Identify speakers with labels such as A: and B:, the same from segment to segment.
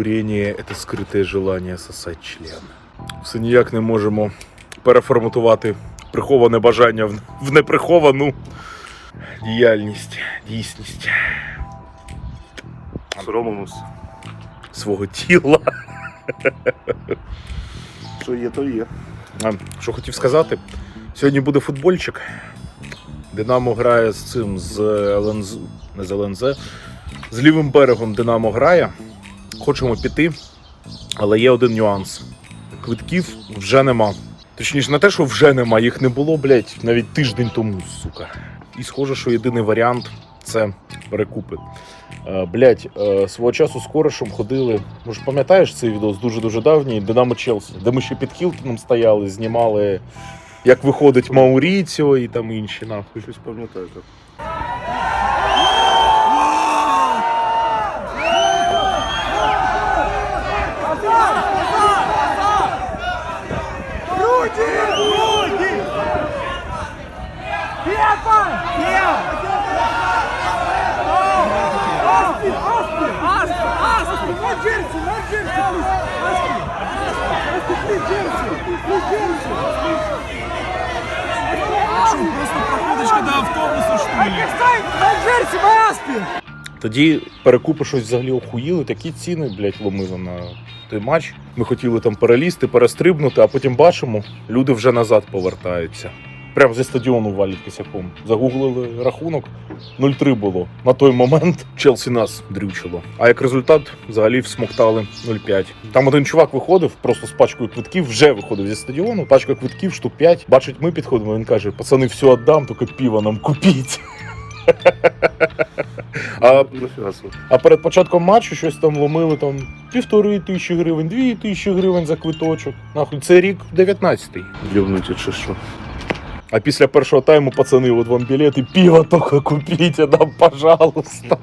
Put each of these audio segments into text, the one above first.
A: Куріння – це скрите желання сосати член. Все ніяк не можемо переформатувати приховане бажання в, неприховану діяльність, дійсність
B: Соромимось.
A: свого тіла.
B: Що є, то є.
A: А, Що хотів сказати? Сьогодні буде футбольчик. Динамо грає з цим з ЛНЗ, не з ЛНЗ, з лівим берегом Динамо грає. Хочемо піти, але є один нюанс. Квитків вже нема. Точніше, не те, що вже нема, їх не було, блядь, навіть тиждень тому, сука. І схоже, що єдиний варіант це перекупи. Е, блядь, е, свого часу з корешем ходили. Може, пам'ятаєш цей відос дуже-дуже давній Динамо Челсі, де ми ще під Хілтоном стояли, знімали, як виходить Мауріціо і там інші нахуй.
B: Щось пам'ятаю.
C: Sign! No jersey, автобусу Аспи!
A: Тоді перекупи щось взагалі охуїли, такі ціни, блядь, ломили на той матч. Ми хотіли там перелізти, перестрибнути, а потім бачимо, люди вже назад повертаються. Прямо зі стадіону валять косяком. Загуглили рахунок, 0-3 було. На той момент Челсі нас дрючило. А як результат, взагалі всмоктали 0-5. Там один чувак виходив просто з пачкою квитків, вже виходив зі стадіону. Пачка квитків штук 5. Бачить, ми підходимо. Він каже: пацани, все віддам, тільки пиво нам купіть. А а перед початком матчу щось там ломили там півтори тисячі гривень, дві тисячі гривень за квиточок. Нахуй це рік 19-й.
B: Дівнуті чи що.
A: А після першого тайму пацани, от вам білети, пиво тільки купіть, нам, пожалуйста.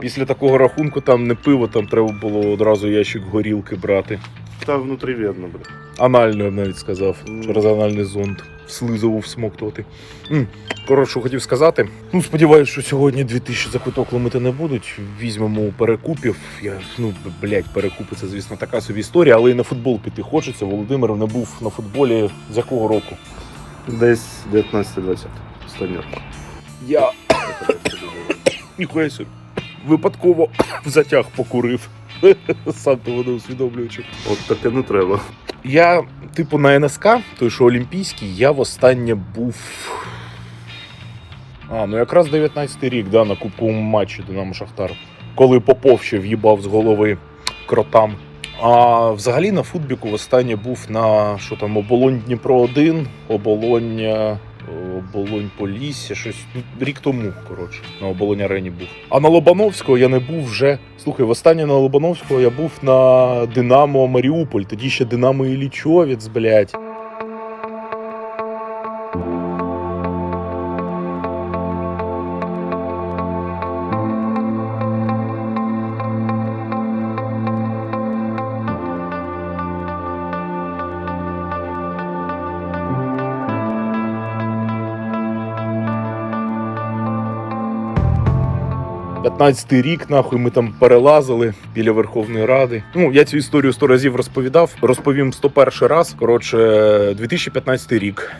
A: Після такого рахунку там не пиво, там треба було одразу ящик горілки брати.
B: Та внутрі видно, бля.
A: Анально, я б навіть сказав,
B: Мгм.
A: через анальний зонд. Слизову всмоктувати. Коротше, що хотів сказати. Ну, сподіваюся, що сьогодні 2000 за ломити не будуть. Візьмемо перекупів. Я, ну, блядь, перекупи це, звісно, така собі історія, але і на футбол піти хочеться. Володимир не був на футболі з якого року?
B: Десь 19-20. Останній.
A: Я ніхуя собі. Випадково в затяг покурив. Сам того не усвідомлюючи.
B: От таке не треба.
A: Я, типу, на НСК, той, що Олімпійський, я востаннє був. А, ну якраз 19-й рік, да, на кубковому матчі Динамо Шахтар. Коли Попов ще в'їбав з голови кротам. А взагалі на футбіку востаннє був на що там, оболонь Дніпро 1, оболонь. е, Оболонь Полісся, щось ну, рік тому, коротше, на оболонь арені був. А на Лобановського я не був вже. Слухай, востаннє на Лобановського я був на Динамо Маріуполь, тоді ще Динамо Іллічовець, блядь. П'ятнадцятий рік, нахуй, ми там перелазили біля Верховної Ради. Ну, я цю історію сто разів розповідав. Розповім 101 раз. Коротше, 2015 рік.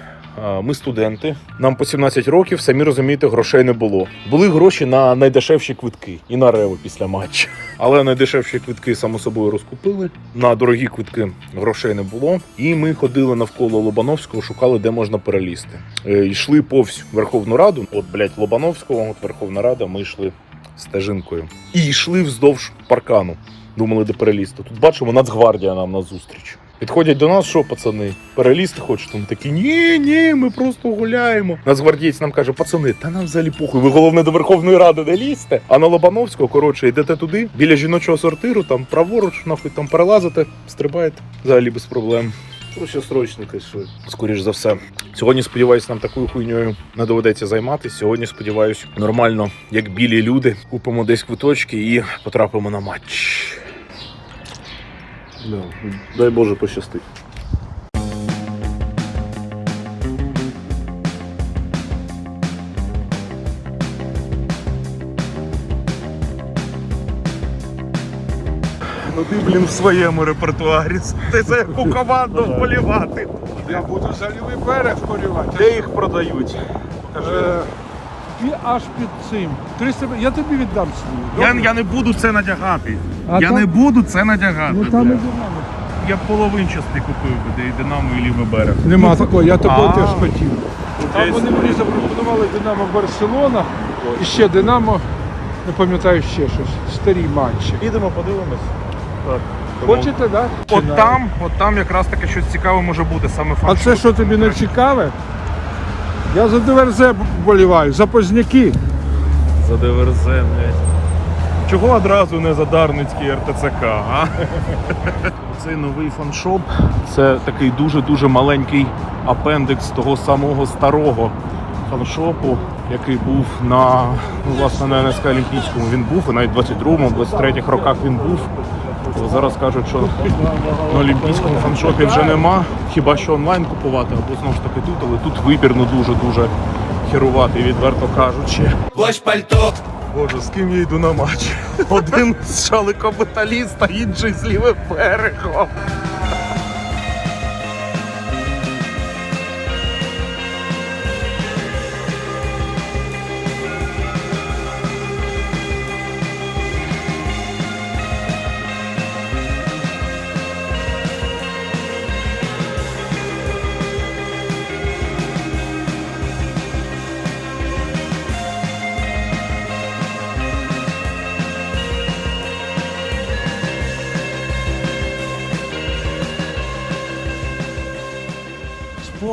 A: Ми студенти, нам по 17 років, самі розумієте, грошей не було. Були гроші на найдешевші квитки і на реви після матчу. Але найдешевші квитки, само собою, розкупили. На дорогі квитки грошей не було. І ми ходили навколо Лобановського, шукали, де можна перелізти. Е, йшли повз Верховну Раду. От, блядь, Лобановського, от Верховна Рада, ми йшли стежинкою. І йшли вздовж паркану. Думали, де перелізти. Тут бачимо, Нацгвардія нам назустріч. Підходять до нас, що пацани, перелізти хочете? Ми такі, ні, ні, ми просто гуляємо. Нацгвардієць нам каже, пацани, та нам взагалі похуй, ви головне до Верховної Ради не лізьте. А на Лобановського, коротше, йдете туди, біля жіночого сортиру, там праворуч, нахуй там перелазите, стрибаєте. Взагалі без проблем.
B: Короче, срочника що.
A: Скоріш за все. Сьогодні, сподіваюся, нам такою хуйньою не доведеться займатися. Сьогодні, сподіваюся, нормально, як білі люди, купимо десь квиточки і потрапимо на матч.
B: Да. Дай Боже пощастить.
A: Блін, в своєму репертуарі. Ти за яку команду вболівати.
C: Я буду за лівий берег полювати.
A: Де їх продають?
C: Е, І аж під цим. 300... Я тобі віддам свою.
A: Я, я не буду це надягати.
C: А
A: я
C: там-
A: не буду це надягати.
C: Ну там і
A: бля.
C: Динамо.
A: Я б половинчастий купив би, де і Динамо, і лівий берег.
C: Нема такого, я такого
A: А.
C: теж хотів. Там
A: Десь.
C: вони мені запропонували Динамо Барселона і ще Динамо, не пам'ятаю ще щось, старі матчі.
A: Підемо, подивимось.
B: Так.
C: Хочете, так? Да?
A: От там, от там якраз таке щось цікаве може бути, саме
C: А це що тобі не цікаве? Я за ДВРЗ боліваю, за Позняки.
A: За ДВРЗ, блядь. Чого одразу не за Дарницький РТЦК, а? Цей новий фаншоп це такий дуже-дуже маленький апендикс того самого старого фаншопу, який був на, ну, власне, на НСК Олімпійському він був, і навіть в 22-му, 23-х роках він був. Зараз кажуть, що на Олімпійському фаншопі вже нема. Хіба що онлайн купувати, або знову ж таки тут, але тут вибір ну дуже-дуже херувати, відверто кажучи.
D: Плащ пальто.
A: Боже, з ким я йду на матч? Один з шаликометаліста, інший з лівим берегом.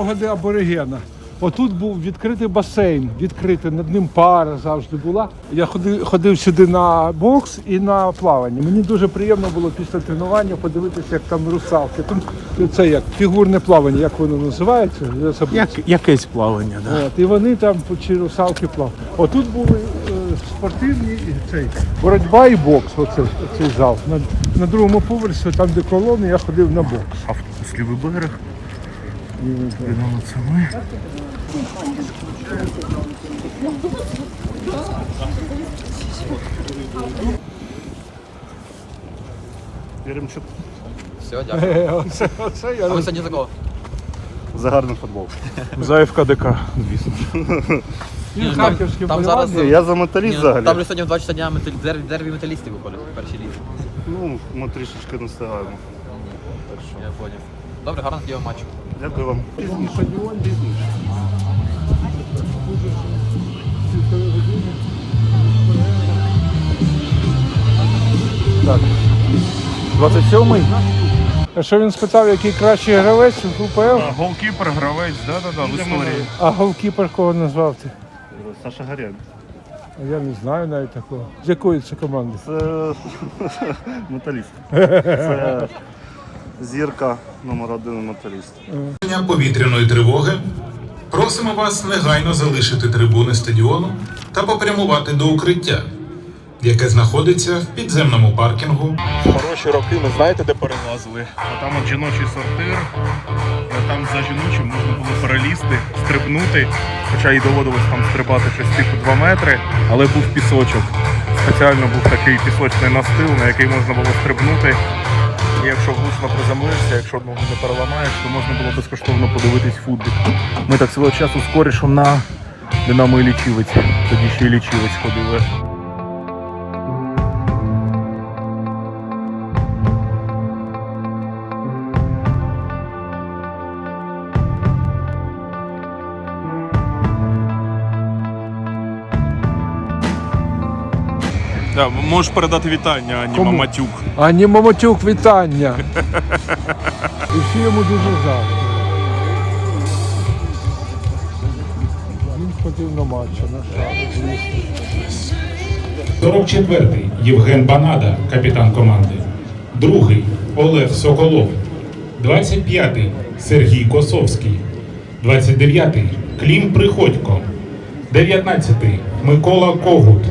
C: Спогади аборигена. Отут був відкритий басейн, відкритий, над ним пара завжди була. Я ходив, ходив сюди на бокс і на плавання. Мені дуже приємно було після тренування подивитися, як там русалки. Там це як фігурне плавання, як воно називається?
A: Як, якесь плавання, да.
C: От, і вони там чи русалки плавали. Отут були е, спортивні і цей боротьба і бокс. Оце, цей зал. На, на другому поверсі, там де колони, я ходив на бокс.
A: Автобус лівий берег.
C: Е,
A: це ми.
B: Єремчук.
D: Все, дякую.
C: Оце, оце я
D: А ви сьогодні за кого?
B: За гарний футбол.
A: За ФКДК, звісно.
D: Там-
C: харківський
D: там зараз-
B: Ні, я за металіст взагалі.
D: Там же сьогодні в 2 часа дня метал- дербі, дербі металістів виходить в першій.
B: Ну, ми трішечки не встигаємо.
D: Я поняв. Добре, гарно вам матчу.
B: Дякую вам. Пізніше.
A: Так. 27-й.
C: А що він спитав, який кращий гравець в УПЛ?
A: Голкіпер, гравець, да-да-да, в історії.
C: А голкіпер кого назвав ти?
B: Саша Гарян.
C: А Я не знаю навіть такого. З якої це команди?
B: Це металіст. Це зірка номер один металіст.
E: Повітряної тривоги просимо вас негайно залишити трибуни стадіону та попрямувати до укриття, яке знаходиться в підземному паркінгу
A: Хороші роки, ми знаєте, де перелазили? А там от жіночий сортир, а там за жіночим можна було перелізти, стрибнути. Хоча і доводилось там стрибати щось типу 2 метри, але був пісочок. Спеціально був такий пісочний настил, на який можна було стрибнути. І якщо влучно приземлишся, якщо ногу не переламаєш, то можна було безкоштовно подивитись футбік. Ми так свого часу з корішем на Динамо і Лічівець. Тоді ще і Лічівець ходили. Да, можеш передати вітання Ані
C: Кому?
A: Маматюк.
C: Ані вітання. І всі йому дуже завжди. Він ходив на матчі, на шару.
E: 44-й Євген Банада, капітан команди. Другий Олег Соколов. 25-й Сергій Косовський. 29-й Клім Приходько. 19-й Микола Когут.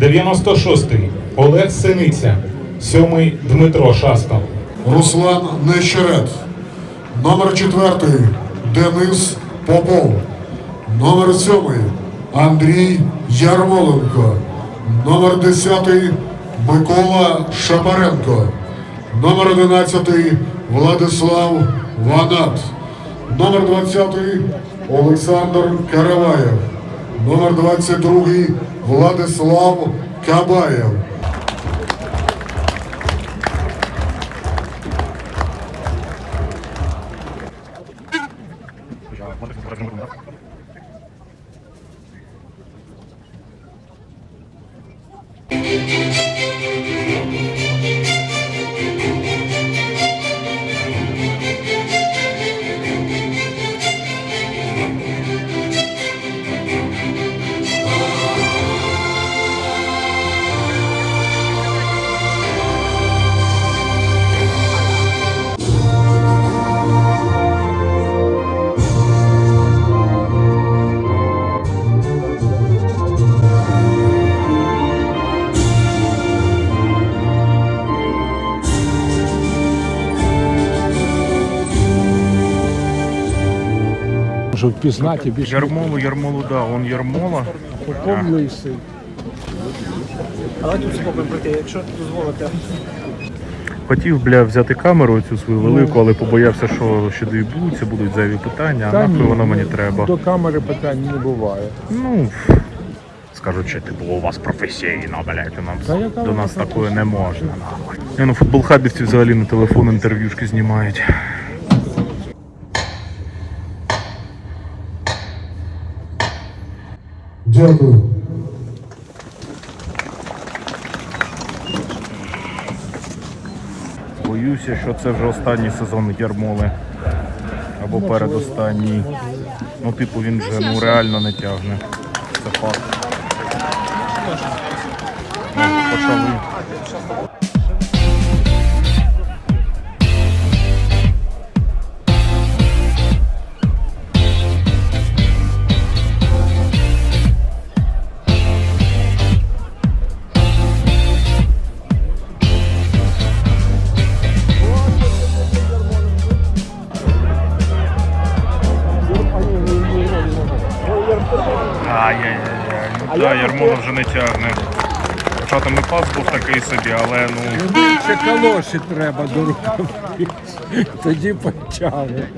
E: 96-й Олег Синиця. 7-й Дмитро Шастал.
F: Руслан Нещерет. Номер четвертий Денис Попов. Номер сьомий Андрій Ярмоленко. Номер десятий Микола Шапаренко. Номер 11 Владислав Ванат. Номер 20 Олександр Караваєв. Номер 22 Владислав Кабаєв.
C: Впізнати більш
A: Ярмолу, Ярмолу, да, он Ярмола.
C: попом лисий.
G: Давайте тут спробуємо пройти, якщо дозволите.
A: Хотів, бля, взяти камеру цю свою велику, але побоявся, що ще доїбуться, будуть зайві питання, а
C: Та
A: нахуй
C: ні,
A: воно мені
C: ну,
A: треба.
C: До камери питань не буває.
A: Ну, скажуть, що типу, у вас професійно, блядь, у нас,
C: Та яка
A: до
C: вона
A: нас такое не можна, нахуй. Я, ну, футболхабівці взагалі на телефон інтерв'юшки знімають.
F: Дякую.
A: Боюся, що це вже останній сезон Ярмоли. Або передостанній. Ну, типу, він вже ну, реально не тягне. Це факт. Ну, Почали. Собі, але ну.
C: Ще калоші треба до рук. Тоді почали.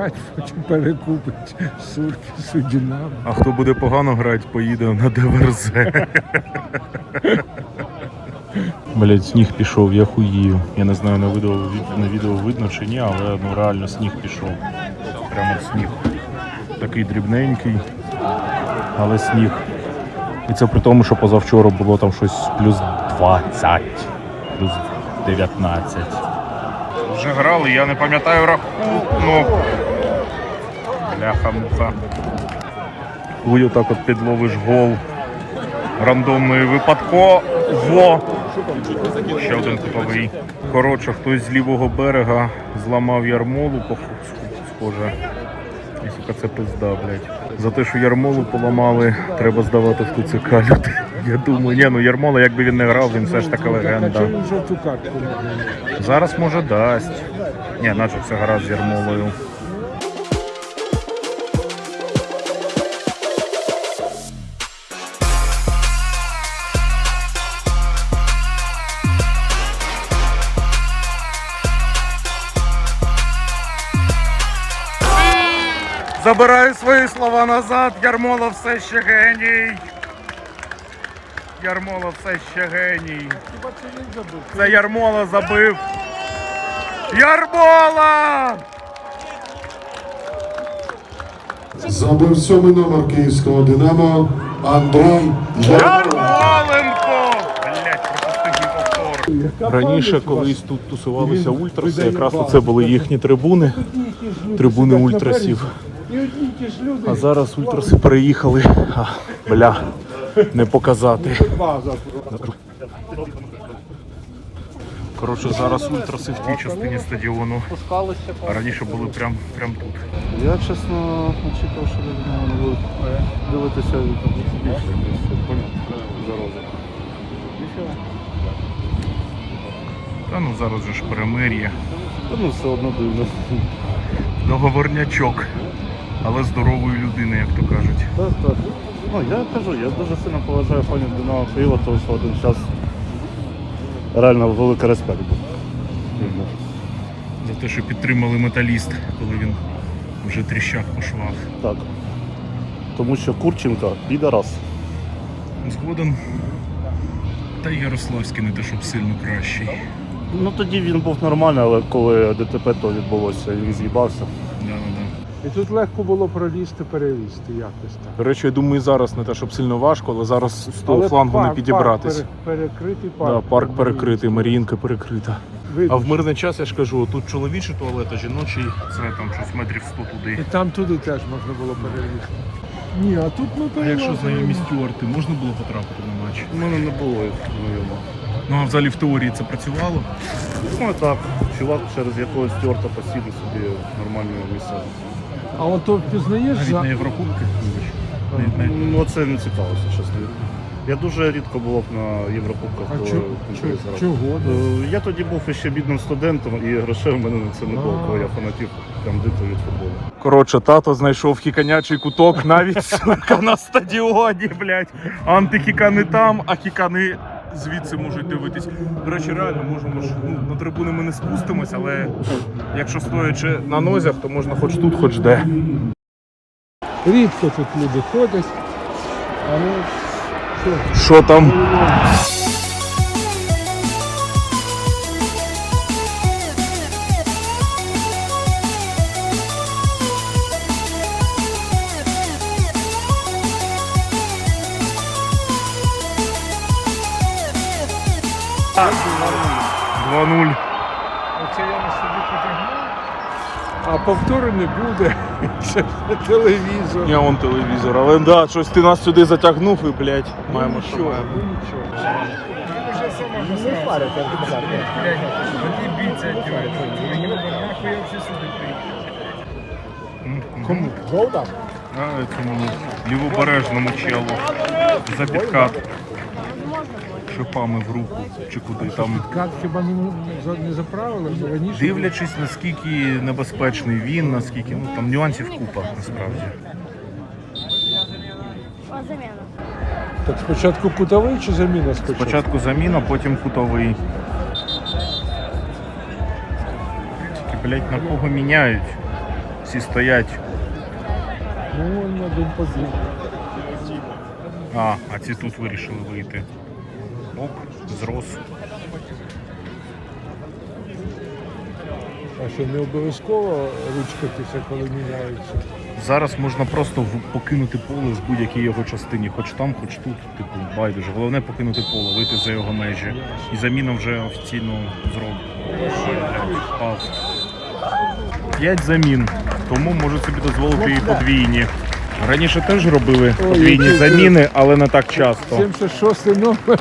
C: Грати, потім перекупить сурки судінами.
A: А хто буде погано грати, поїде на ДВРЗ. Блять, сніг пішов, я хуїв. Я не знаю, на відео, на відео видно чи ні, але ну реально сніг пішов. Прямо сніг. Такий дрібненький, але сніг. І це при тому, що позавчора було там щось плюс 20, плюс 19. Вже грали, я не пам'ятаю рахунок. Бляха-муха. Коли отак от підловиш гол рандомно і випадково. Ще один кутовий. Коротше, хтось з лівого берега зламав ярмолу, схоже. І сука, це пизда, блядь. За те, що ярмолу поламали, треба здавати в ТЦК люди. Я думаю, ні, ну ярмола, якби він не грав, він все ж така легенда. Зараз може дасть. Ні, наче все гаразд з ярмолою. Забираю свої слова назад. Ярмола все ще геній. Ярмола все ще геній. Це Ярмола забив. Ярмола!
F: Забив сьомий номер київського Динамо Андрій Ярмоленко.
A: Раніше колись тут тусувалися ультраси, якраз це були їхні трибуни, трибуни ультрасів. А зараз ультраси переїхали. А, бля, не показати. Коротше, зараз ультраси в тій частині стадіону. А раніше були прям, прям тут.
B: Я чесно очікував, що люди не будуть дивитися більше дороги.
A: Та ну зараз же ж перемир'я.
B: Та ну все одно дивно.
A: Договорнячок. Але здорової людини, як то кажуть.
B: Так, так. Ну, я кажу, я дуже сильно поважаю фанів Динамо Києва, тому що один час реально великий респект був.
A: За те, що підтримали металіст, коли він вже тріщав по швах.
B: Так. Тому що Курченко підарас.
A: Згоден. Та й Ярославський не те, щоб сильно кращий.
B: Ну тоді він був нормальний, але коли ДТП то відбулося, він з'їбався.
A: Да, да.
C: І тут легко було пролізти, перелізти якось так.
A: До речі, я думаю, зараз не те, щоб сильно важко, але зараз з того
C: Але
A: флангу не
C: парк-
A: підібратись.
C: Парк пере- перекритий парк.
A: Да, парк перекритий, Маріїнка перекрита.
C: Видно,
A: А в мирний час я ж кажу, тут чоловічий туалет, а жіночий це там щось метрів 100 туди.
C: І там туди теж можна було перелізти. Ні, а тут ми
A: А якщо знайомі стюарти, можна було потрапити на матч?
B: У мене не було їх знайомого.
A: Ну а взагалі в теорії це працювало.
B: Ну так, чувак через якогось стюарта посіду собі нормальне місце.
C: А от то впізнаєш
A: Навіть
C: за...
A: на Єврокубки. вибач. Навіть на-
B: Ну це не цікавився, чесно. Я дуже рідко був на Єврокубках,
C: А
B: коли
C: чо- чого?
B: Е, Я тоді був ще бідним студентом, і грошей в мене на це не було, коли я фанатів прям дико від футболу.
A: Коротше, тато знайшов хіканячий куток навіть сука, на стадіоні, блядь. Антихікани там, а хікани звідси можуть дивитись. До речі, реально можемо ж ну, на трибуни ми не спустимось, але якщо стоячи на нозях, то можна хоч тут, хоч де.
C: Рідко тут люди ходять, але що,
A: Що там? Два нуль.
C: оце я на собі потягнув, а повтору не буде. Це ж телевізор.
A: Я вон телевізор, але да, щось ти нас сюди затягнув і, блядь, маємо що
C: Нічого,
A: маємо.
C: ну нічого. Вже сама не парите, Вони бійця Мені нахуй я всі сюди приїхав.
A: Кому? А, цьому лівобережному челу. За підкат. Шипами в руку чи куди там.
C: Кат хіба не, не заправили раніше?
A: Дивлячись, наскільки небезпечний він, наскільки ну там нюансів купа насправді.
C: Так спочатку кутовий чи заміна спочатку?
A: Спочатку заміна, потім кутовий. Тільки, блядь, на кого міняють? Всі стоять.
C: Ну, он один.
A: А, а ці тут вирішили вийти. Оп, зрос.
C: А що не обов'язково ручкатися, коли міняються?
A: Зараз можна просто покинути поле в будь-якій його частині, хоч там, хоч тут, типу, байдуже. Головне покинути поле, вийти за його межі. І заміна вже офіційно зроблена. П'ять замін, тому можу собі дозволити і подвійні. Раніше теж робили подвійні заміни, але не так часто.
C: 76 номер.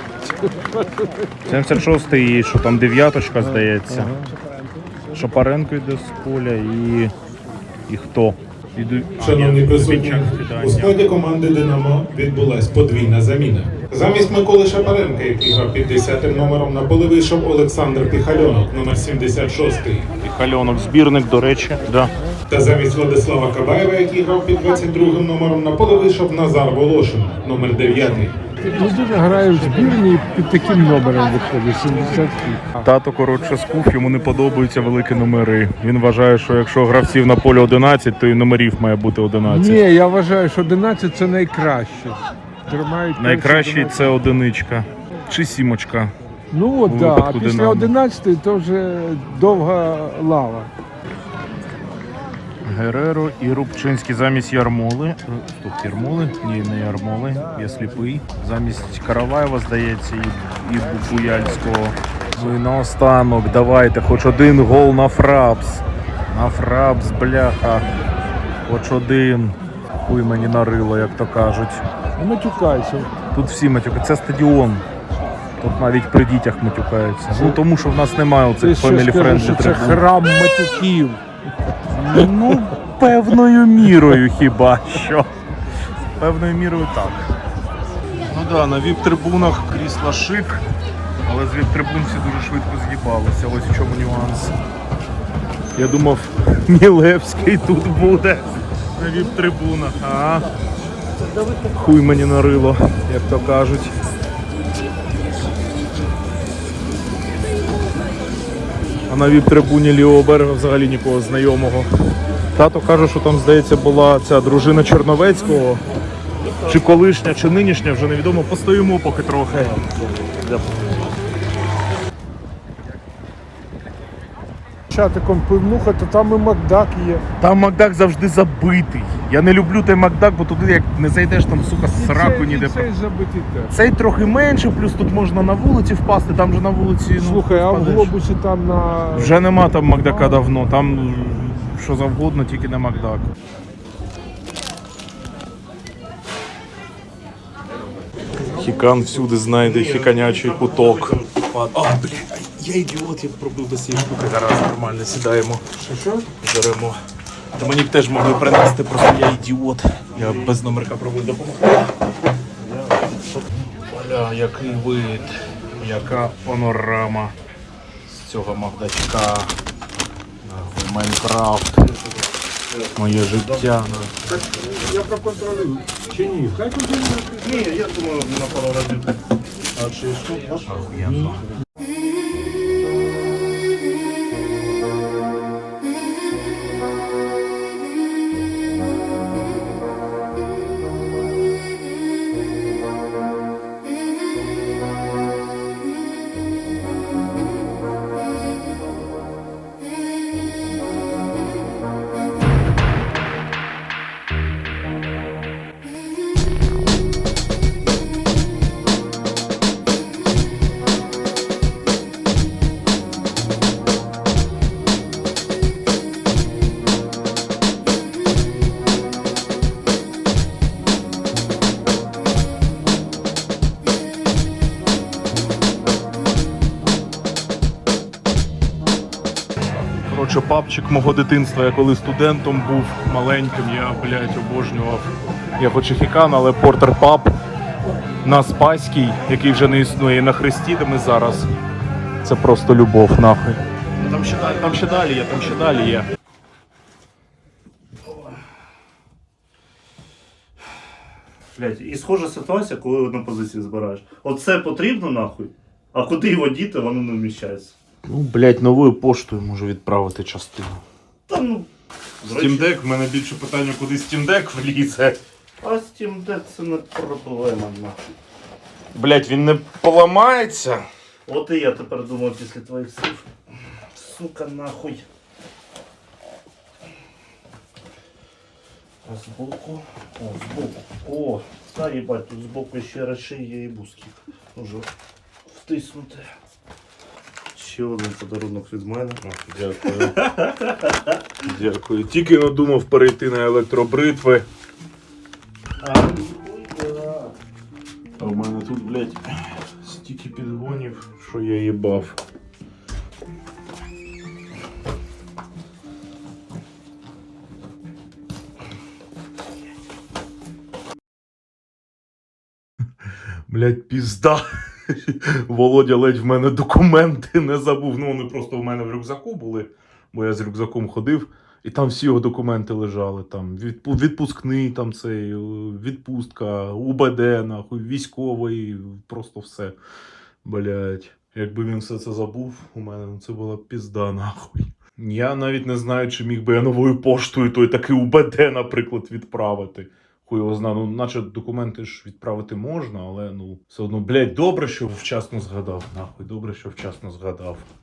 A: 76 і що там дев'яточка, здається. Шапаренко йде з поля і. І хто? Іду...
E: Шановні присутні, у складі команди Динамо відбулась подвійна заміна. Замість Миколи Шапаренка, який грав під 10 номером, на поле вийшов Олександр Піхальонок, номер 76.
A: І Хальонок, збірник, до речі. Да.
E: Та замість Владислава Кабаєва, який грав під 22 номером, на поле вийшов Назар Волошин, номер 9.
C: Людина грає в збірні і під таким номером виходить, 70
A: Тато, коротше, скуф, йому не подобаються великі номери. Він вважає, що якщо гравців на полі 11, то і номерів має бути 11.
C: Ні, я вважаю, що 11 це найкраще. Тримають
A: Найкращий
C: 11.
A: це одиничка чи сімочка.
C: Ну от, да. а
A: випадку
C: після
A: «Динамо».
C: 11 то вже довга лава.
A: Гереро і Рубчинський замість Ярмоли. Е, Стоп, Ярмоли? Ні, не Ярмоли. Я сліпий. Замість Караваєва, здається, і, і Буяльського. Ну і наостанок, давайте, хоч один гол на Фрапс. На Фрапс, бляха. Хоч один. Хуй мені нарило, як то кажуть.
C: Не матюкайся.
A: Тут всі матюкаються. Це стадіон. Тут навіть при дітях матюкаються. Ну тому що в нас немає оцих
C: що
A: family
C: скажеш, це храм матюків.
A: Ну, певною мірою хіба що. Певною мірою так. Ну так, да, на віп-трибунах крісла шик, але з віп-трибун дуже швидко з'їбалися. Ось в чому нюанс. Я думав, Мілевський тут буде на віп-трибунах, а? Хуй мені нарило, як то кажуть. На віп-трибуні лівого берега взагалі нікого знайомого. Тато каже, що там, здається, була ця дружина Черновецького. Чи колишня, чи нинішня, вже невідомо. Постоїмо поки трохи.
C: Чатиком пивнуха, то там і Макдак є.
A: Там Макдак завжди забитий. Я не люблю той Макдак, бо туди як не зайдеш, там сука
C: І
A: сраку ніде.
C: і Цей забитий теж.
A: Цей трохи менше, плюс тут можна на вулиці впасти, там же на вулиці. Ну,
C: Слухай, а в
A: впадеш.
C: глобусі там на.
A: Вже нема там Макдака давно, там що завгодно, тільки не Макдак. Хікан всюди знайде хіканячий куток. А, блядь, я ідіот, я пробив до цієї штуки. Зараз нормально сідаємо. Що? Беремо. Та мені б теж могли принести, просто я ідіот. Я без номерка пробую допомогти. Бля, який вид, яка панорама з цього Магдачка. Майнкрафт. Моє життя.
C: Я проконтролюю. Чи ні? Хай контролює.
B: Ні, я думаю, на пару разів. А чи що?
A: Мого дитинства, я коли студентом був маленьким, я, блядь, обожнював. Я хоч і хікан, але портер паб на Спаській, який вже не існує, на Хресті, де ми зараз. Це просто любов, нахуй. Там ще далі, там ще далі є, там ще далі є.
B: Блять, і схожа ситуація, коли на позиції збираєш. Оце потрібно нахуй, а куди його діти, воно не вміщається.
A: Ну, блядь, новою поштою можу відправити частину.
B: Та ну.
A: Steam Deck, в мене більше питання, куди Steam Deck влізе.
B: А Steam Deck це не проблема нахуй.
A: Блядь, він не поламається.
B: От і я тепер думаю після твоїх слів. Сука нахуй. А збоку. О, збоку. О, та їбать, тут збоку ще речі є і бузки. Уже втиснути. Ще один подарунок від мене.
A: Дякую. Дякую. Тільки надумав перейти на електробритви.
B: А,
A: в мене тут, блядь, стільки підгонів, що я їбав. Блядь, пізда. Володя ледь в мене документи не забув. Ну, вони просто в мене в рюкзаку були, бо я з рюкзаком ходив, і там всі його документи лежали. Там відпускний, там цей, е, відпустка, УБД, нахуй, військовий, просто все. Блять. Якби він все це забув, у мене це була пізда, нахуй. Я навіть не знаю, чи міг би я новою поштою той такий УБД, наприклад, відправити. Хуй його зна, ну наче документи ж відправити можна, але ну все одно, блядь, добре, що вчасно згадав. Нахуй, добре, що вчасно згадав.